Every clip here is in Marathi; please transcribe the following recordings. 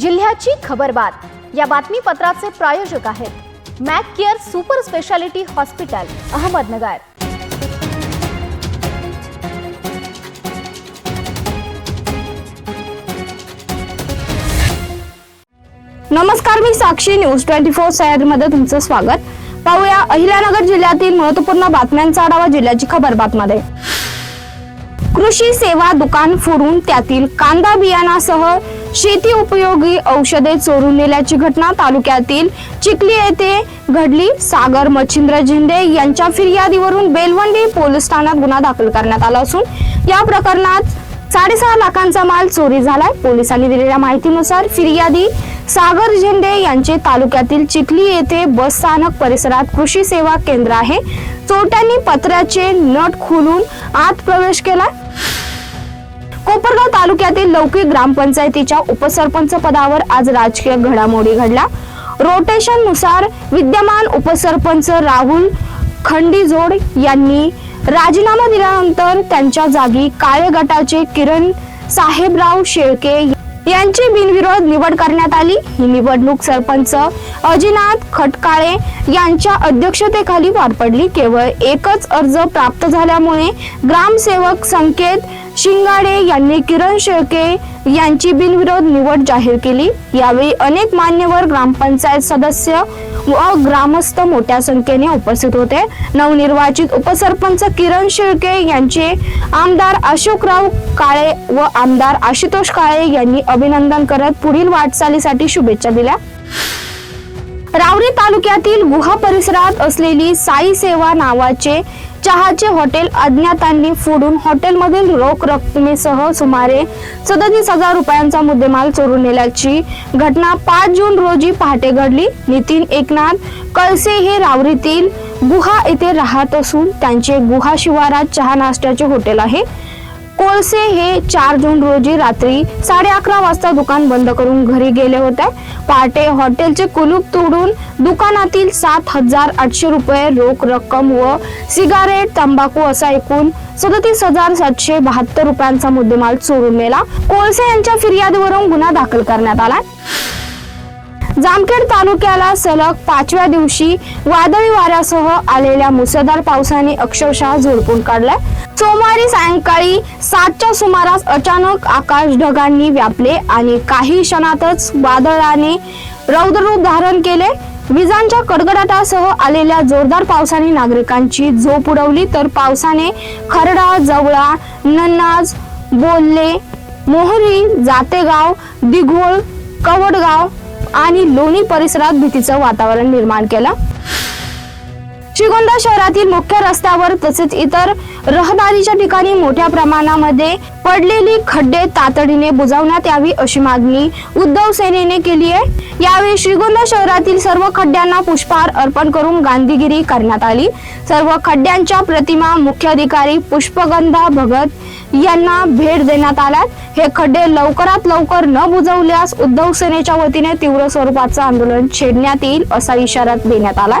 जिल्ह्याची खबरबात या बातमीपत्राचे प्रायोजक आहेत Mac care super speciality hospital Ahmednagar. नमस्कार मी साक्षी न्यूज ट्वेंटी फोरमध्ये तुमचं स्वागत. पाहूया अहिल्यानगर जिल्ह्यातील महत्त्वपूर्ण बातम्यांचा आढावा जिल्ह्याची खबर बातमध्ये. कृषी सेवा दुकान फोडून त्यातील कांदा बियाणासह शेती उपयोगी औषधे चोरून नेल्याची घटना तालुक्यातील चिखली येथे घडली. सागर मच्छिंद्र झेंडे यांच्या फिर्यादीवरून बेलवंडी पोलीस ठाण्यात गुन्हा दाखल करण्यात आला असून या प्रकरणात साडेसहा लाखांचा माल चोरी झालाय. पोलिसांनी दिलेल्या माहितीनुसार फिर्यादी सागर झेंडे यांचे तालुक्यातील चिखली येथे बस स्थानक परिसरात कृषी सेवा केंद्र आहे. चोरट्यांनी पत्र्याचे नट खोलून आत प्रवेश केला कोपरगाव तालुक्यातील लौकिक ग्रामपंचायतीच्या उपसरपंच पदावर आज राजकीय घडामोडी घडल्या. रोटेशननुसार विद्यमान उपसरपंच राहुल खंडीजोड यांनी राजीनामा दिल्यानंतर त्यांच्या जागी काळे गटाचे किरण साहेबराव शेळके यांची बिनविरोध निवड करण्यात आली. ही निवडणूक सरपंच अजिनाथ खटकाळे यांच्या अध्यक्षतेखाली पार पडली. केवळ एकच अर्ज प्राप्त झाल्यामुळे ग्रामसेवक संकेत शिंगाडे यांनी किरण शेळके यांची बिनविरोध निवड जाहीर केली. यावेळी अनेक मान्यवर ग्रामपंचायत सदस्य व ग्रामस्थ मोठ्या संख्येने उपस्थित होते. नवनिर्वाचित उपसरपंच किरण शेळके यांचे आमदार अशोकराव काळे व आमदार आशुतोष काळे यांनी अभिनंदन करत पुढील वाटचालीसाठी शुभेच्छा दिल्या. रावरी तालुक्यातील गुहा परिसरात असलेली साई सेवा नावाचे चहाचे हॉटेल अज्ञातांनी फोडून हॉटेलमधील रोख रकमेसह सुमारे सदतीस हजार रुपयांचा मुद्देमाल चोरून नेल्याची घटना पाच जून रोजी पहाटे घडली. नितीन एकनाथ कळसे हे रावरीतील गुहा येथे राहत असून त्यांचे गुहा शिवारात चहा नाश्त्याचे हॉटेल आहे. कोळसे हे चार जून रोजी रात्री साडे अकरा वाजता दुकान बंद करून घरी गेले होते. पहाटे हॉटेलचे कुलूप तोडून दुकानातील सात हजार आठशे रुपये रोख रक्कम व सिगारेट तंबाखू असा एकूण सदतीस हजार सातशे बहात्तर रुपयांचा मुद्देमाल चोरून नेला. कोळसे यांच्या फिर्यादीवरून गुन्हा दाखल करण्यात आला. जामखेड तालुक्याला सलग पाचव्या दिवशी वादळी वाऱ्यासह आलेल्या मुसळधार पावसाने अक्षरशः झोडपून काढलाय. सोमवारी सायंकाळी सातच्या सुमारास अचानक आकाश ढगांनी व्यापले आणि काही क्षणातच वादळाने रौद्ररूप धारण केले. विजांच्या कडकडाटासह आलेल्या जोरदार पावसाने नागरिकांची झोप उडवली. तर पावसाने खरडा जवळा नन्नाज बोलले मोहरी जातेगाव दिघोळ कवडगाव आणि लोणी परिसरात भीतीचं वातावरण निर्माण केलं. श्रीगोंदा शहरातील मुख्य रस्त्यावर तसेच इतर रहदारीच्या ठिकाणी मोठ्या प्रमाणामध्ये पडलेली खड्डे तातडीने बुजवण्यात यावी अशी मागणी उद्धव सेनेने केली आहे. यावेळी श्रीगोंदा शहरातील सर्व खड्ड्यांना पुष्पहार अर्पण करून गांधीगिरी करण्यात आली. सर्व खड्ड्यांच्या प्रतिमा मुख्याधिकारी पुष्पगंधा भगत यांना भेट देण्यात आल्यात. हे खड्डे लवकरात लवकर न बुजवल्यास उद्धव सेनेच्या वतीने तीव्र स्वरूपाचं आंदोलन छेडण्यात येईल असा इशारा देण्यात आला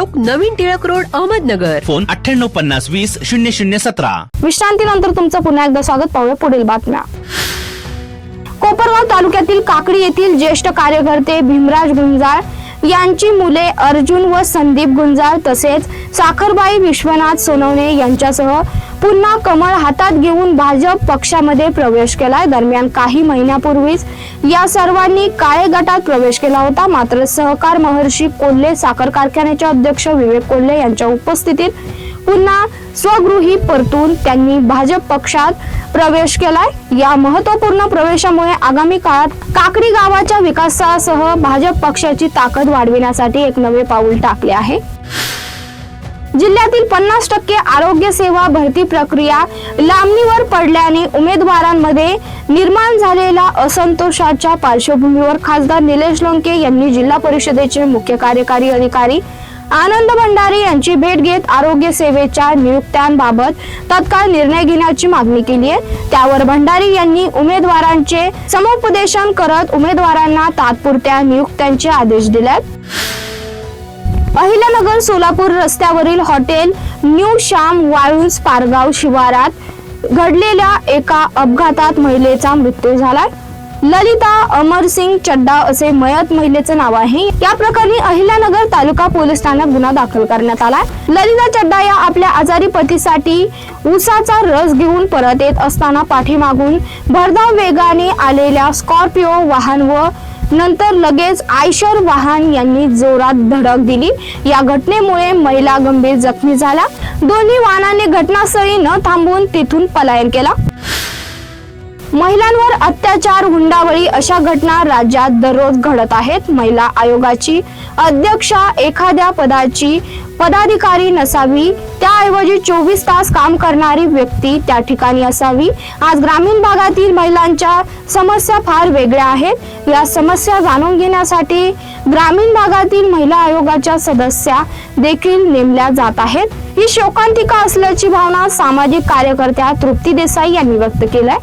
चौक नवीन टिळक रोड अहमदनगर. फोन अठ्ठ्याण्णव पन्नास वीस शून्य शून्य सतरा. विश्रांतीनंतर तुमचं पुन्हा एकदा स्वागत पाहूया पुढील बातम्या. कोपरगाव तालुक्यातील काकडी येथील ज्येष्ठ कार्यकर्ते भीमराज गुंजाळ यांची मुले अर्जुन व संदीप गुंजाळ तसेच साखरबाई विश्वनाथ सोनवणे यांच्यासह पुन्हा कमळ हातात घेऊन भाजप पक्षामध्ये प्रवेश केलाय दरम्यान काही महिन्यापूर्वीच या सर्वांनी काळे गटात प्रवेश केला होता. मात्र सहकार महर्षी कोल्हे साखर कारखान्याचे अध्यक्ष विवेक कोल्हे यांच्या उपस्थितीत पुन्हा स्वगृही परतून त्यांनी भाजप पक्षात प्रवेश केलाय. या महत्त्वपूर्ण प्रवेशामुळे आगामी काळात काकडी गावाच्या विकासासह भाजप पक्षाची ताकद वाढविण्यासाठी एक नवे पाऊल टाकले आहे. जिल्ह्यातील पन्नास टक्के आरोग्य सेवा भरती प्रक्रिया लांबणीवर पडल्याने उमेदवारांमध्ये निर्माण झालेल्या असंतोषाच्या पार्श्वभूमीवर खासदार निलेश लंके यांनी जिल्हा परिषदेचे मुख्य कार्यकारी अधिकारी आनंद भंडारी यांची भेट घेत आरोग्य सेवेच्या नियुक्त्यांबाबत तत्काळ निर्णय घेण्याची मागणी केली आहे. त्यावर भंडारी यांनी उमेदवारांचे समुपदेशन करत उमेदवारांना तात्पुरत्या नियुक्त्यांचे आदेश दिलेत. अहिल्यानगर सोलापूर रस्त्यावरील हॉटेल न्यू श्याम वाळुंज पारगाव शिवारात घडलेल्या एका अपघातात महिलेचा मृत्यू झालाय. ललिता अमरसिंग चड्डा असे मयत महिलेचं नाव आहे. या प्रकरणी अहिल्यानगर तालुका पोलीस ठाण्यात गुन्हा दाखल करण्यात आलाय. ललिता चड्डा या आपल्या आजारी पतीसाठी उसाचा रस घेऊन परत येत असताना पाठीमागून भरधाव वेगाने आलेल्या स्कॉर्पिओ वाहन व नंतर लगेच आयशर वाहन यांनी जोरात धडक दिली. या घटनेमुळे महिला गंभीर जखमी झाल्या. दोन्ही वाहनाने घटनास्थळी न थांबून तिथून पलायन केला. महिलांवर अत्याचार हुंडाबळी अशा घटना राज्यात दररोज घडत आहेत. महिला आयोगाची अध्यक्षा एखाद्या पदाची पदाधिकारी नसावी त्याऐवजी चोवीस तास काम करणारी व्यक्ती त्या ठिकाणी असावी. आज ग्रामीण भागातील महिलांच्या समस्या फार वेगळ्या आहेत. या समस्या जाणून घेण्यासाठी ग्रामीण भागातील महिला आयोगाच्या सदस्या देखील नेमल्या जात आहेत. ही शोकांतिका असल्याची भावना सामाजिक कार्यकर्त्या तृप्ती देसाई यांनी व्यक्त केलाय.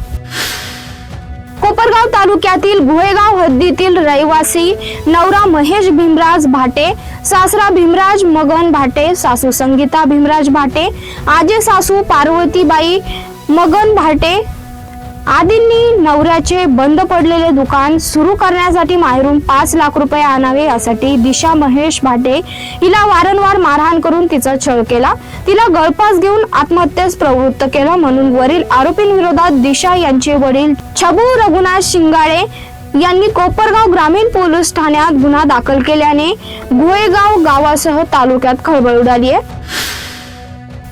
कोपरगाव तालुक्यातील गुहेगाव हद्दीतील रहिवासी नवरा महेश भीमराज भाटे सासरा भीमराज मगन भाटे सासू संगीता भीमराज भाटे आजे सासू पार्वतीबाई मगन भाटे आदींनी नवऱ्याचे बंद पडलेले दुकान सुरू करण्यासाठी माहेरून पाच लाख रुपये आणावे यासाठी दिशा महेश भाटे हिला वारंवार मारहाण करून तिचा छळ केला. तिला गळपास घेऊन आत्महत्येस प्रवृत्त केलं म्हणून वरील आरोपींविरोधात दिशा यांचे वडील छबू रघुनाथ शिंगाळे यांनी कोपरगाव ग्रामीण पोलीस ठाण्यात गुन्हा दाखल केल्याने गोळेगाव गावासह तालुक्यात खळबळ उडाली आहे.